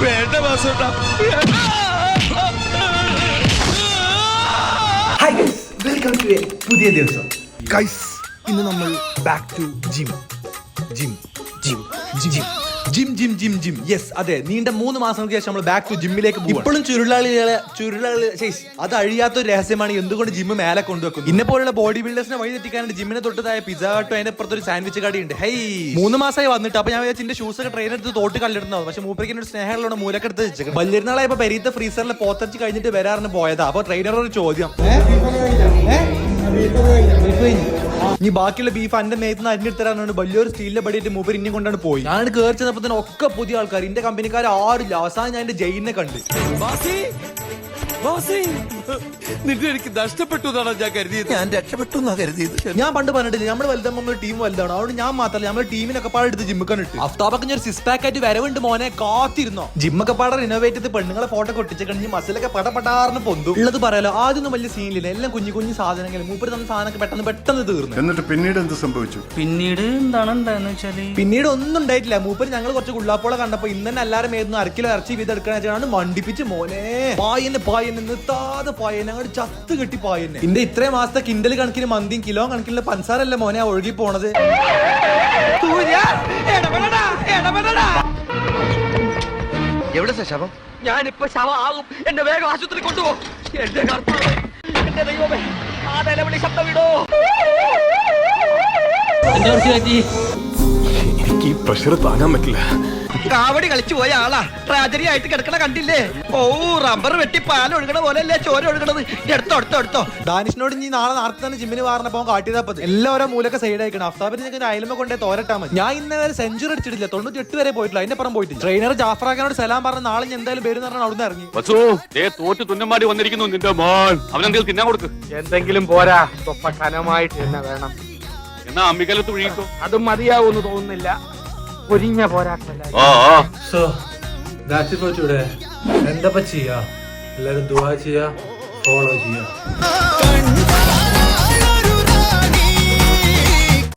വേണ്ട വാസുട്ടാ hi guys welcome to a പുതിയ ദിവസം. ഗൈസ് ഇന്ന് നമ്മൾ back to gym gym gym gym gym gym gym gym yes അതെ നീണ്ട മൂന്ന് മാസങ്ങൾക്ക് ശേഷം നമ്മൾ ബാക്ക് ടു ജിമ്മിലേക്ക് ഇപ്പോഴും ചുരുളാളികളെ ചുരുളാളി അത് അഴിയാത്ത ഒരു രഹസ്യമാണ് എന്തുകൊണ്ട് ജിമ്മ് മേലെ കൊണ്ടുവെക്കുന്നത് ഇന്നെ പോലുള്ള ബോഡി ബിൽഡേഴ്സിനെ വഴി തെറ്റിക്കാനായിട്ട് ജിമ്മിനെ തൊട്ടതായ പിസ ഹട്ടോ അതിന്റെ അപ്പുറത്ത് ഒരു സാൻഡ്വിച്ച് കടി ഉണ്ട് ഹൈ മൂന്ന് മാസമായി വന്നിട്ട് അപ്പൊ ഞാൻ വിചാരിച്ചു എന്റെ ഷൂസ് ഒക്കെ ട്രെയിൻ എടുത്ത് തോട്ട് കല്ലെടുന്നത് പക്ഷെ മൂപ്പരിക്ക് ഒരു സ്നേഹമുള്ള മൂലക്കെടുത്ത് വെച്ചേക്കും വലിയൊരുന്നാളായി ഇപ്പൊ പെരീത്ത ഫ്രീസറിൽ പോത്തച്ച് കഴിഞ്ഞിട്ട് വരാറിന് പോയതാ അപ്പൊ ട്രെയിനർ ഒരു ചോദ്യം നീ ബാക്കിയുള്ള ബീഫ് എന്റെ നിന്ന് അരിഞ്ഞെടുത്തരാണ് വലിയൊരു സ്റ്റീലിന്റെ പടിയിട്ട് മൂപ്പർ ഇന്നും കൊണ്ടാണ് പോയി. ഞാൻ കയറി ചെന്നപ്പോ തന്നെ ഒക്കെ പുതിയ ആൾക്കാർ എന്റെ കമ്പനിക്കാർ ആരില്ല അവസാനം ഞാൻ എന്റെ ജയിലിനെ കണ്ട്. നിന്നെ എനിക്ക് നഷ്ടപ്പെട്ടു എന്നാണ് ഞാൻ കരുതിയത്. ഞാൻ രക്ഷപ്പെട്ടു എന്നാ കരുതിയത്. ഞാൻ പണ്ട് പറഞ്ഞിട്ടില്ല നമ്മൾ വലുതാകുമ്പോൾ ടീം വലുതാണ്. അതുകൊണ്ട് ഞാൻ മാത്രമല്ല നമ്മുടെ ടീമിനൊക്കെ പാടെ എടുത്ത് ജിമ്മൊക്കെ ഇട്ട്. അഫ്താബൊക്കെ ഞാൻ സിക്സ് പാക്ക് ആയിട്ട് വരവുണ്ട് മോനെ കാത്തിരുന്നോ? ജിമ്മൊക്കെ പാടെ റിനോവേറ്റ് ചെയ്ത് പെണ്ണുങ്ങളെ ഫോട്ടോ കഴിഞ്ഞ് മസിലൊക്കെ പടപടാറിന് പൊന്തു. ഉള്ളത് പറയാലോ ആദ്യമൊന്നും വലിയ സീനില്ല എല്ലാം കുഞ്ഞു കുഞ്ഞു സാധനങ്ങൾ മൂപ്പര് തന്ന സാധനമൊക്കെ പെട്ടെന്ന് പെട്ടെന്ന് തീർന്നു. എന്നിട്ട് പിന്നീട് എന്ത് സംഭവിച്ചു? പിന്നീട് എന്താണ് ഉണ്ടായെന്ന് വെച്ചാൽ? പിന്നീട് ഒന്നും ഉണ്ടായിട്ടില്ല. മൂപ്പര് ഞങ്ങൾ കുറച്ച് ഗുള്ളാപ്പോളെ കണ്ടപ്പോ ഇന്ന് തന്നെ എല്ലാരും മേന്ന് അരക്കിലോ ഇറച്ചി വീതെടുക്കണെന്ന് വെച്ചാണ് മണ്ടിപ്പിച്ച് മോനെ. പായന്നെ പായന്നെ നിർത്താതെ പായന്നെ അങ്ങോട്ട് ചത്ത് കെട്ടി പായന്നെ ഇന്റെ ഇത്രയും മാസത്തെ കിൻഡൽ കണക്കിന് മന്തിയും കിലോ കണക്കിനുള്ള പഞ്ചസാരല്ല മോനെ ആ ഒഴുകി പോണത്? എവിടെ ശവം? ഞാനിപ്പോ ആകും എന്നെ വേഗം ആശുപത്രി കൊണ്ടുപോകും. എന്റെ കർത്താവേ എന്റെ ദൈവമേ ആ നിലവിളി ശബ്ദം വിടോ എന്താ കുറച്ച് പറ്റി എനിക്ക് ഈ പ്രഷർ താങ്ങാൻ പറ്റില്ല. കാവടി കളിച്ചു പോയ ആളാ. ട്രാജഡി ആയിട്ട് കിടക്കണ കണ്ടില്ലേ? ഓ റബ്ബർ വെട്ടി പാൽ ഒഴുകണ പോലെ അല്ലേ ചോര ഒഴുകണത്? എടുത്തോ എടുത്തോ എടുത്തോ. ഡാനിഷിനോട് നീ നാളെ നാർത്ത് തന്നെ ജിമ്മിന് വാറണപ്പോ കാട്ടിയതാപ്പത് എല്ലാവരും മൂലൊക്കെ സൈഡ് ആയിക്കണം. അഫ്താബിന് അയലുമ കൊണ്ടേ തോരട്ടാ മതി. ഞാൻ ഇന്നലെ വരെ സെഞ്ചുറി അടിച്ചിട്ടില്ല. തൊണ്ണൂറ്റി എട്ട് വരെ പോയിട്ടില്ല. അതിന്റെ പുറം പോയിട്ടില്ല. ട്രെയിനർ ജാഫറാഖാനോട് സലാം പറഞ്ഞ നാളെ ഞാൻ എന്തായാലും പേര് പറഞ്ഞാൽ അവിടുന്ന് ഇറങ്ങി. വസു ദേ തോറ്റ് തുന്നമാടി വന്നിരിക്കുന്നു നിന്റെ മോൻ അവനെന്തെങ്കിലും തിന്നാൻ കൊടുക്ക്. എന്തെങ്കിലും പോരാ. തൊപ്പ കനമായിട്ട് തന്നെ വേണം. എന്നാ അമ്മിക്കലത്ത് ഒഴുകിക്കോ. അതും മതിയാവൂന്ന് തോന്നുന്നില്ല. പൊരിഞ്ഞ പോരാട്ടമല്ല സോ ദാറ്റ്സ് ഫോർ ടുഡേ എന്തപ്പ ചെയ്യാ? എല്ലാവരും ദുവാ ചെയ്യുക ഫോളോ ചെയ്യുക